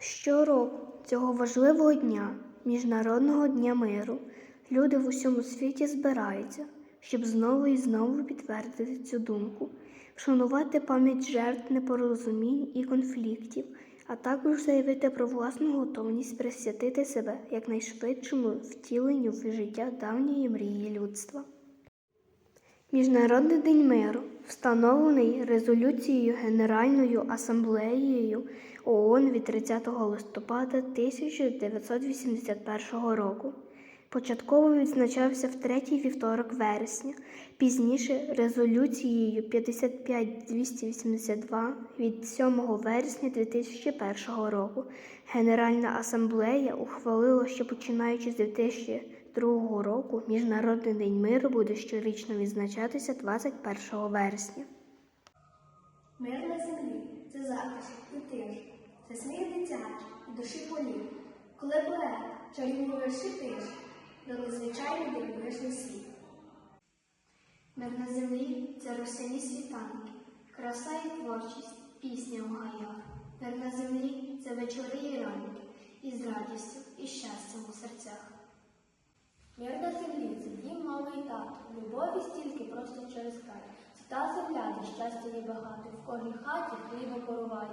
Щороку цього важливого дня, Міжнародного дня миру, люди в усьому світі збираються, щоб знову і знову підтвердити цю думку, вшанувати пам'ять жертв непорозумінь і конфліктів, а також заявити про власну готовність присвятити себе якнайшвидшому втіленню в життя давньої мрії людства. Міжнародний день миру, встановлений резолюцією Генеральною асамблеєю ООН від 30 листопада 1981 року. Початково відзначався в третій вівторок вересня, пізніше резолюцією 55282 від 7 вересня 2001 року. Генеральна асамблея ухвалила, що починаючи з 2002 року Міжнародний день миру буде щорічно відзначатися 21 вересня. Мир на землі це захист і тиш, це сміх дитячий і душі полів. Коли поет чарівні вірші пише, до незвичайний дивовижний світ. Мир на землі це росяні світанки, краса і творчість, пісня у гаях. Мир на землі це вечори і ранки, із радістю і щастям у серцях. Мир на землі це дім мами і тато, любові стільки просто через край. Це та земля, де щастя є багато, в кожній хаті хліба поровай.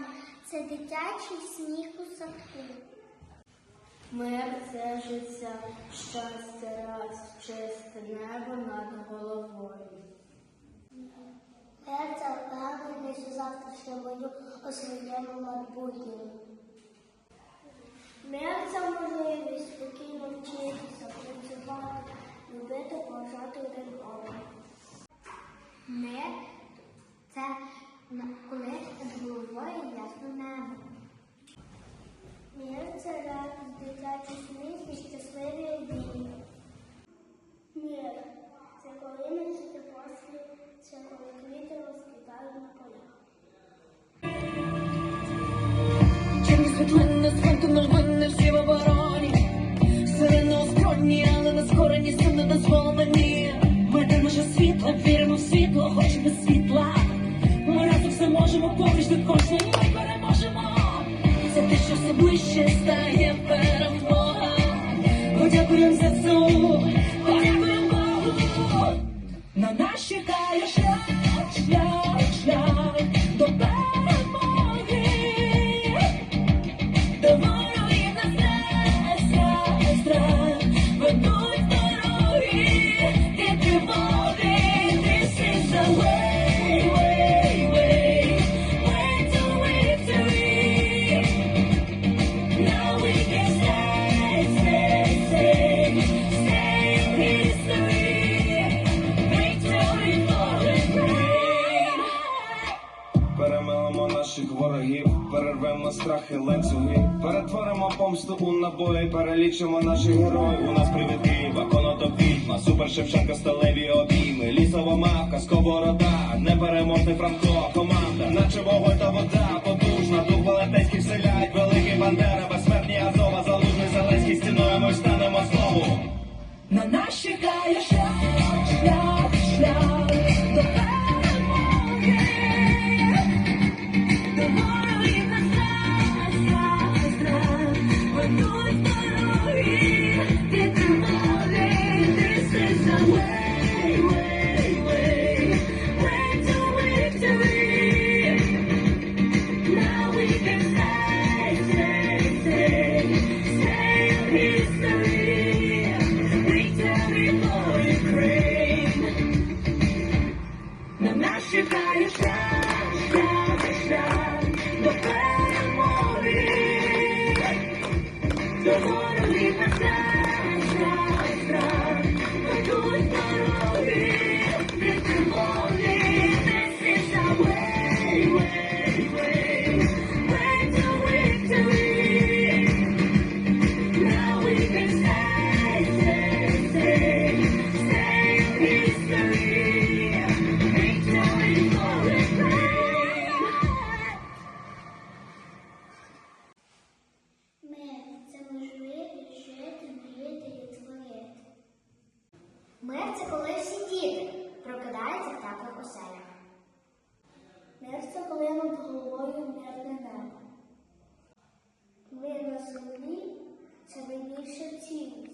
Мама, це дитячий сміх у садку. Мир це життя, щастя, раз, чисте небо над головою. Мир це впевненість у завтрашньому у своєму майбутньому. Мир це можливість спокійно вчитися, працювати, любити, Чорні світлини з фронту новини всі в обороні. Сирено озброєні, але не скорені, сил не дозволені. Ми де наше світло, віримо в світло, хоч без світла. Ми разом все можемо, поруч до кожної ми переможемо. Це те, що все ближче стає перемога. Подякуємо ЗСУ, подякуємо Богу. На нас чекає шлях, помсту у набої, перелічимо наших героїв. У нас привід Києва, конотоп відьма, супер Шевченка, сталеві обійми, лісова мавка, сковорода, непереможний Франко, команда, наче вогонь та вода, потужна, дух велетенських селять, великий бандера, безсмертні Азова, залужний Зеленський стіною ми встанемо знову. На нас чекає 请